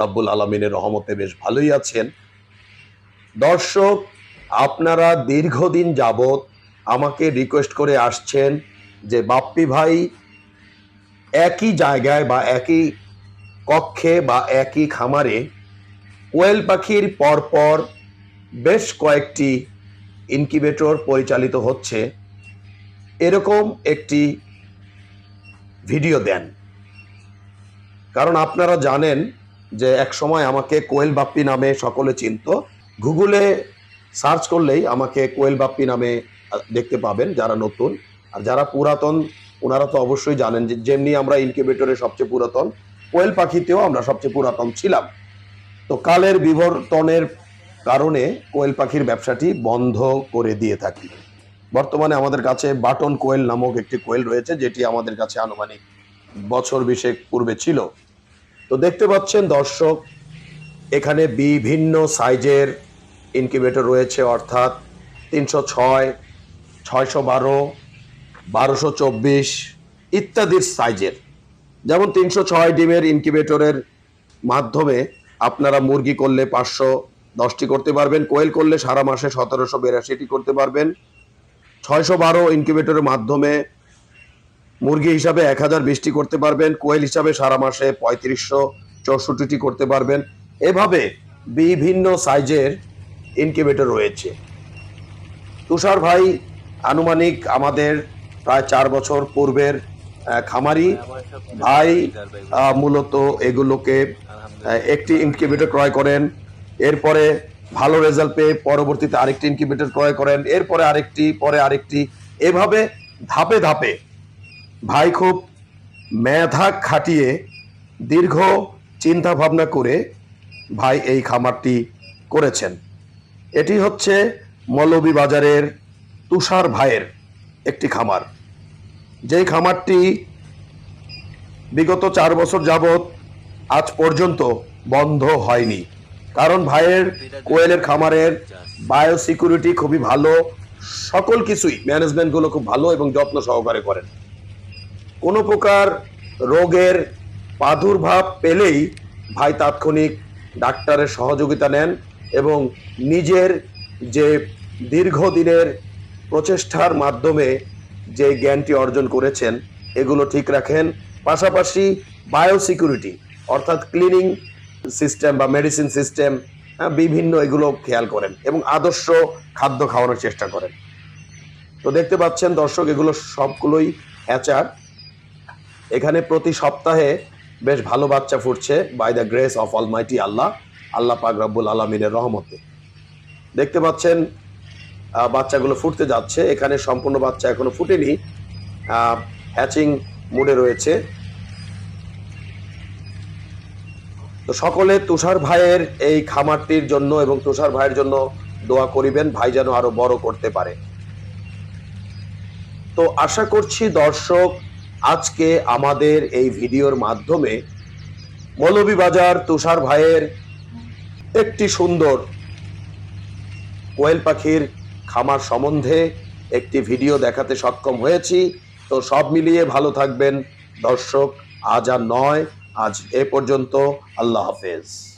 রব্বুল আলমিনের রহমতে বেশ ভালোই আছেন। দর্শক, আপনারা দীর্ঘদিন যাবৎ আমাকে রিকোয়েস্ট করে আসছেন যে, বাপ্পি ভাই, একই জায়গায় বা একই কক্ষে বা একই খামারে কোয়েল পাখির পরপর বেশ কয়েকটি ইনকিউবেটর পরিচালিত হচ্ছে। এরকম একটি ভিডিও দেন। কারণ আপনারা জানেন যে এক সময় আমাকে কোয়েল বাপ্পি নামে সকলে চিনত। গুগলে সার্চ করলেই আমাকে কোয়েল বাপ্পি নামে দেখতে পাবেন যারা নতুন। আর যারা পুরাতন ওনারা তো অবশ্যই জানেন যে যেমনি আমরা ইনকিউবেটরে সবচেয়ে পুরাতন, কোয়েল পাখিতেও আমরা সবচেয়ে পুরাতন ছিলাম। তো কালের বিবর্তনের কারণে কোয়েল পাখির ব্যবসাটি বন্ধ করে দিয়ে থাকি। বর্তমানে আমাদের কাছে বাটন কোয়েল নামক একটি কোয়েল রয়েছে, যেটি আমাদের কাছে আনুমানিক বছর বিশেক পূর্বে ছিল। তো দেখতে পাচ্ছেন দর্শক, এখানে বিভিন্ন সাইজের ইনকিউবেটর রয়েছে, অর্থাৎ তিনশো ছয়, ছয়শো বারো, বারোশো চব্বিশ ইত্যাদির সাইজের। যেমন তিনশো ছয় ডিমের ইনকিউবেটরের মাধ্যমে আপনারা মুরগি করলে পাঁচশো দশটি করতে পারবেন, কোয়েল করলে সারা মাসে সতেরোশো বিরাশিটি করতে পারবেন। ছয়শো বারো ইনকিউবেটরের মাধ্যমে মুরগি হিসাবে এক হাজার বিশটি করতে পারবেন, কোয়েল হিসাবে সারা মাসে পঁয়ত্রিশশো চৌষট্টিটি করতে পারবেন। এভাবে বিভিন্ন সাইজের ইনকিউবেটর রয়েছে। তুষার ভাই, আনুমানিক আমাদের প্রায় চার বছর পূর্বের খামারি ভাই মূলত এগুলোকে একটি ইনকিউবেটর ক্রয় করেন। এরপরে ভালো রেজাল্ট পেয়ে পরবর্তীতে আরেকটি ইনকিউবেটর ক্রয় করেন। এরপরে আরেকটি, পরে আরেকটি। এভাবে ধাপে ধাপে ভাই খুব মেধা খাটিয়ে দীর্ঘ চিন্তা ভাবনা করে ভাই এই খামারটি করেছেন। এটি হচ্ছে মৌলভীবাজারের তুষার ভাইয়ের একটি খামার। যেই খামারটি বিগত চার বছর যাবৎ আজ পর্যন্ত বন্ধ হয়নি। কারণ ভাইয়ের কোয়েলের খামারের বায়ো সিকিউরিটি খুবই ভালো, সকল কিছুই ম্যানেজমেন্টগুলো খুব ভালো এবং যত্ন সহকারে করেন। কোনো প্রকার রোগের প্রাদুর্ভাব পেলেই ভাই তাৎক্ষণিক ডাক্তারের সহযোগিতা নেন এবং নিজের যে দীর্ঘদিনের প্রচেষ্টার মাধ্যমে যে জ্ঞানটি অর্জন করেছেন, এগুলো ঠিক রাখেন। পাশাপাশি বায়োসিকিউরিটি, অর্থাৎ ক্লিনিং সিস্টেম বা মেডিসিন সিস্টেম বিভিন্ন এগুলো খেয়াল করেন এবং আদর্শ খাদ্য খাওয়ানোর চেষ্টা করেন। তো দেখতে পাচ্ছেন দর্শক, এগুলো সবগুলোই হ্যাচার এখানে প্রতি সপ্তাহে বেশ ভালো বাচ্চা ফুটছে by the grace of almighty Allah Allah পাক রব্বুল আলমিনের রহমতে। দেখতে পাচ্ছেন বাচ্চাগুলো ফুটতে যাচ্ছে। এখানে সম্পূর্ণ বাচ্চা এখনও ফুটেনি। হ্যাচিং মুডে রয়েছে। তো সকলে তুষার ভাইয়ের এই খামারটির জন্য এবং তুষার ভাইয়ের জন্য দোয়া করিবেন, ভাই যেন আরও বড় করতে পারে। তো আশা করছি দর্শক আজকে আমাদের এই ভিডিওর মাধ্যমে মৌলভীবাজার তুষার ভাইয়ের একটি সুন্দর কোয়েল পাখির খামার সম্বন্ধে একটি ভিডিও দেখাতে সক্ষম হয়েছি। তো সব মিলিয়ে ভালো থাকবেন। দর্শক, আজ আর নয়, আজ এ পর্যন্ত। আল্লাহ হাফেজ।